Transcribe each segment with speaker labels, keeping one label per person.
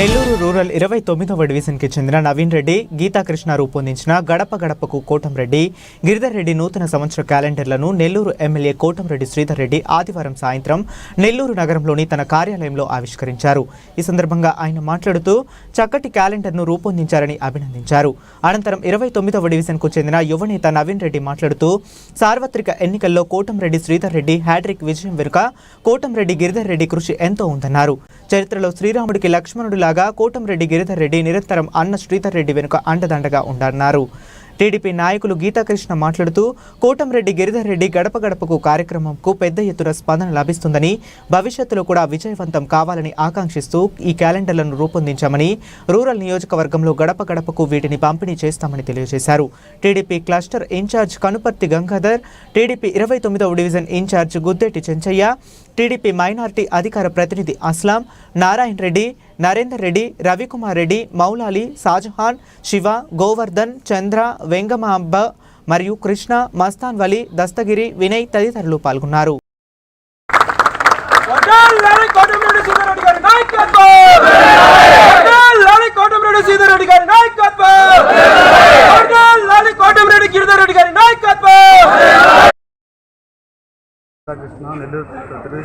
Speaker 1: Nellore rural ఇరవై తొమ్మిదవ డివిజన్కి చెందిన నవీన్ రెడ్డి గీతాకృష్ణ రూపొందించిన గడప గడపకు కోటంరెడ్డి గిరిధర్ రెడ్డి నూతన సంవత్సర క్యాలెండర్లను నెల్లూరు ఎమ్మెల్యే కోటంరెడ్డి శ్రీధర్ రెడ్డి ఆదివారం సాయంత్రం నెల్లూరు నగరంలోని తన కార్యాలయంలో ఆవిష్కరించారు. ఈ సందర్భంగా ఆయన మాట్లాడుతూ చక్కటి క్యాలెండర్ను రూపొందించారని అభినందించారు. అనంతరం ఇరవై తొమ్మిదవ డివిజన్కు చెందిన యువనేత నవీన్ రెడ్డి మాట్లాడుతూ సార్వత్రిక ఎన్నికల్లో కోటంరెడ్డి శ్రీధర్ రెడ్డి హ్యాట్రిక్ విజయం వెనుక కోటంరెడ్డి గిరిధర్ రెడ్డి కృషి ఎంతో ఉందన్నారు. చరిత్రలో శ్రీరాముడికి కాగా కోటంరెడ్డి గిరిధర్ రెడ్డి నిరంతరం అన్న శ్రీధర్ రెడ్డి వెనుక అండదండగా ఉండన్నారు టీడీపీ నాయకులు గీతాకృష్ణ మాట్లాడుతూ కోటంరెడ్డి గిరిధర్ రెడ్డి గడప గడపకు కార్యక్రమంకు పెద్ద ఎత్తున స్పందన లభిస్తుందని భవిష్యత్తులో కూడా విజయవంతం కావాలని ఆకాంక్షిస్తూ ఈ క్యాలెండర్లను రూపొందించామని రూరల్ నియోజకవర్గంలో గడప గడపకు వీటిని పంపిణీ చేస్తామని తెలియజేశారు. TDP cluster incharge Kanuparthi Gangadhar TDP ఇరవై తొమ్మిదవ division incharge Guddeti Chenchaiah TDP minority అధికార ప్రతినిధి అస్లాం నారాయణ రెడ్డి నరేందర్ రెడ్డి రవికుమార్ రెడ్డి మౌలాలి షాజహాన్ శివ గోవర్ధన్ చంద్ర వెంగమాంబ మరియు కృష్ణ మస్తాన్ వలి దస్తగిరి వినయ్ తదితరులు పాల్గొన్నారు
Speaker 2: వడ్డాలి కోటమిరెడ్డి సీతారెడ్డి గారి నాయకత్వం వడ్డాలి కోటమిరెడ్డి సీతారెడ్డి గారి నాయకత్వం వడ్డాలి కోటమిరెడ్డి గిరిధర్ రెడ్డి గారి నాయకత్వం
Speaker 3: కృష్ణ నెల్లూరు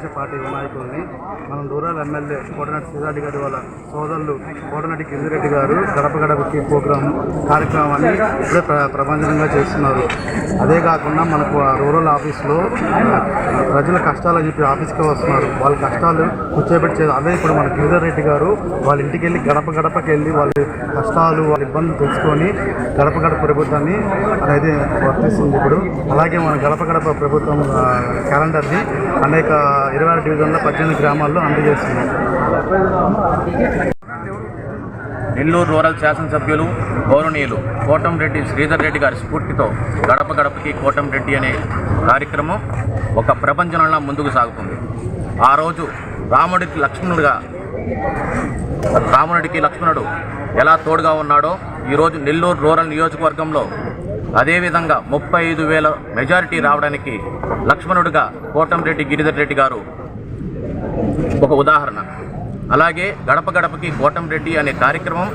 Speaker 3: తెలుగుదేశం పార్టీ నాయకుల్ని మనం రూరల్ ఎమ్మెల్యే కోటనాటి శ్రీరాడి గారి వాళ్ళ సోదరులు కోటనాటి కిందిరెడ్డి గారు గడప గడపకి ప్రోగ్రాం కార్యక్రమాన్ని ఇప్పుడే ప్ర చేస్తున్నారు. అదే కాకుండా మనకు ఆ రూరల్ ఆఫీస్లో ప్రజల కష్టాలు అని చెప్పి ఆఫీస్కి వస్తున్నారు. వాళ్ళ కష్టాలు కూర్చోబెట్టి అదే ఇప్పుడు మన గిరిధర్ రెడ్డి గారు. వాళ్ళ ఇంటికి వెళ్ళి గడప గడపకి వెళ్ళి వాళ్ళ కష్టాలు వాళ్ళ ఇబ్బందులు తెలుసుకొని గడప గడప ప్రభుత్వాన్ని అనేది వర్తిస్తుంది ఇప్పుడు. అలాగే మన గడప గడప ప్రభుత్వం క్యాలెండర్ని అనేక ఇరవై ఆరు డివిజన్ల పద్దెనిమిది గ్రామాల్లో అందజేస్తుంది.
Speaker 4: నెల్లూరు రూరల్ శాసనసభ్యులు గౌరవనీయులు కోటంరెడ్డి శ్రీధర్ రెడ్డి గారి స్ఫూర్తితో గడప గడపకి కోటంరెడ్డి అనే కార్యక్రమం ఒక ప్రపంచంలో ముందుకు సాగుతుంది. ఆ రోజు రాముడికి లక్ష్మణుడిగా రాముడికి లక్ష్మణుడు ఎలా తోడుగా ఉన్నాడో ఈరోజు నెల్లూరు రూరల్ నియోజకవర్గంలో అదేవిధంగా ముప్పై ఐదు వేల మెజారిటీ రావడానికి లక్ష్మణుడిగా కోటంరెడ్డి గిరిధర్ రెడ్డి గారు ఒక ఉదాహరణ. అలాగే గడప గడపకి కోటంరెడ్డి అనే కార్యక్రమం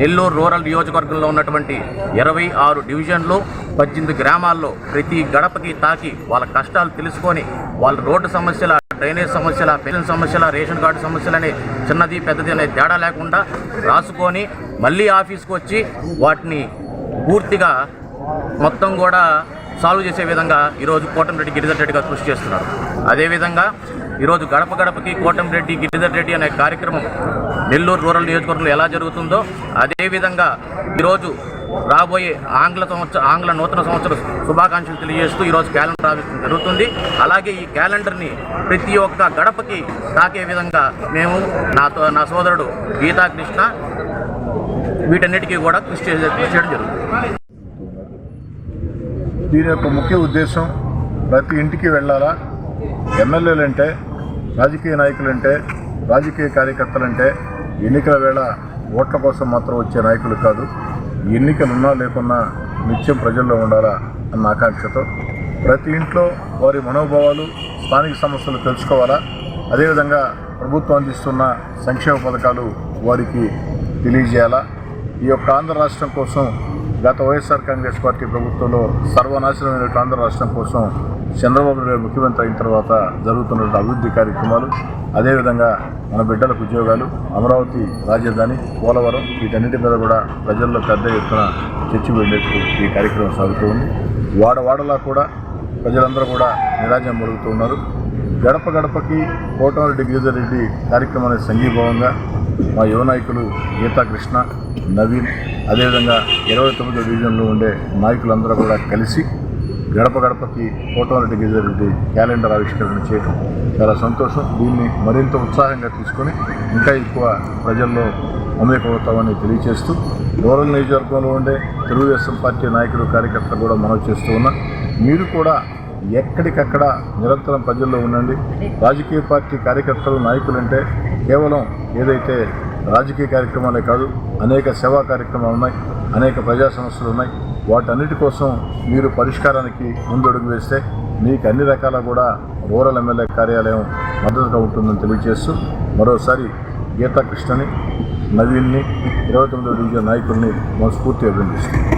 Speaker 4: నెల్లూరు రూరల్ నియోజకవర్గంలో ఉన్నటువంటి ఇరవై ఆరు డివిజన్లు పద్దెనిమిది గ్రామాల్లో ప్రతి గడపకి తాకి వాళ్ళ కష్టాలు తెలుసుకొని వాళ్ళ రోడ్డు సమస్యల డ్రైనేజ్ సమస్యల పెన్షన్ సమస్యల రేషన్ కార్డు సమస్యలని చిన్నది పెద్దది అనే తేడా లేకుండా రాసుకొని మళ్ళీ ఆఫీస్కి వచ్చి వాటిని పూర్తిగా మొత్తం కూడా సాల్వ్ చేసే విధంగా ఈరోజు కోటమిరెడ్డి గిరిధర్ రెడ్డి గారు కృషి చేస్తున్నారు. అదేవిధంగా ఈరోజు గడప గడపకి కోటంరెడ్డి గిరిధర్ రెడ్డి అనే కార్యక్రమం నెల్లూరు రూరల్ నియోజకవర్గంలో ఎలా జరుగుతుందో అదేవిధంగా ఈరోజు రాబోయే ఆంగ్ల సంవత్సర ఆంగ్ల నూతన సంవత్సర శుభాకాంక్షలు తెలియజేస్తూ ఈరోజు క్యాలెండర్ ఆవిష్కరణ జరుగుతుంది. అలాగే ఈ క్యాలెండర్ని ప్రతి ఒక్క గడపకి తాకే విధంగా మేము నాతో నా సోదరుడు గీతా కృష్ణ వీటన్నిటికీ కూడా కృషి కృషి చేయడం జరుగుతుంది.
Speaker 5: దీని యొక్క ముఖ్య ఉద్దేశం ప్రతి ఇంటికి వెళ్ళాలా? ఎమ్మెల్యేలంటే రాజకీయ నాయకులంటే రాజకీయ కార్యకర్తలంటే ఎన్నికల వేళ ఓట్ల కోసం మాత్రం వచ్చే నాయకులు కాదు. ఎన్నికలు ఉన్నా లేకున్నా నిత్యం ప్రజల్లో ఉండాలా అన్న ఆకాంక్షతో ప్రతి ఇంట్లో వారి మనోభావాలు స్థానిక సమస్యలు తెలుసుకోవాలా? అదేవిధంగా ప్రభుత్వం అందిస్తున్న సంక్షేమ పథకాలు వారికి తెలియజేయాలా? ఈ యొక్క ఆంధ్ర రాష్ట్రం కోసం గత వైఎస్ఆర్ కాంగ్రెస్ పార్టీ ప్రభుత్వంలో సర్వనాశనమైన ఆంధ్ర రాష్ట్రం కోసం చంద్రబాబు నాయుడు ముఖ్యమంత్రి అయిన తర్వాత జరుగుతున్నటువంటి అభివృద్ధి కార్యక్రమాలు అదేవిధంగా మన బిడ్డలకు ఉద్యోగాలు అమరావతి రాజధాని పోలవరం వీటన్నిటి మీద కూడా ప్రజల్లో పెద్ద ఎత్తున చర్చ వెళ్ళేట్టు ఈ కార్యక్రమం సాగుతూ ఉంది. వాడవాడలా కూడా ప్రజలందరూ కూడా నిరాజం మరుగుతూ ఉన్నారు. గడప గడపకి కోటమిరెడ్డి గిరిధర్ రెడ్డి కార్యక్రమాన్ని సంఘీభావంగా మా యువ నాయకులు గీతా కృష్ణ నవీన్ అదేవిధంగా ఇరవై తొమ్మిదో డివిజన్లో ఉండే నాయకులందరూ కూడా కలిసి గడప గడపకి కోటమిరెడ్డి గిరిధర్ క్యాలెండర్ ఆవిష్కరణ చేయడం చాలా సంతోషం. దీన్ని మరింత ఉత్సాహంగా తీసుకొని ఇంకా ఎక్కువ ప్రజల్లో అమేకమవుతామని తెలియజేస్తూ రూరల్ నియోజకవర్గంలో ఉండే తెలుగుదేశం పార్టీ నాయకులు కార్యకర్తలు కూడా మనవి చేస్తూ ఉన్నా మీరు కూడా ఎక్కడికక్కడ నిరంతరం ప్రజల్లో ఉండండి. రాజకీయ పార్టీ కార్యకర్తలు నాయకులు అంటే కేవలం ఏదైతే రాజకీయ కార్యక్రమాలే కాదు అనేక సేవా కార్యక్రమాలు ఉన్నాయి అనేక ప్రజా సమస్యలు ఉన్నాయి. వాటన్నిటి కోసం మీరు పరిష్కారానికి ముందడుగు వేస్తే మీకు అన్ని రకాల కూడా రూరల్ ఎమ్మెల్యే కార్యాలయం మద్దతుగా ఉంటుందని తెలియజేస్తూ మరోసారి గీతాకృష్ణని నవీన్ని ఇరవై తొమ్మిదో డివిజన్ నాయకుల్ని మనస్ఫూర్తి అభినందిస్తున్నాం.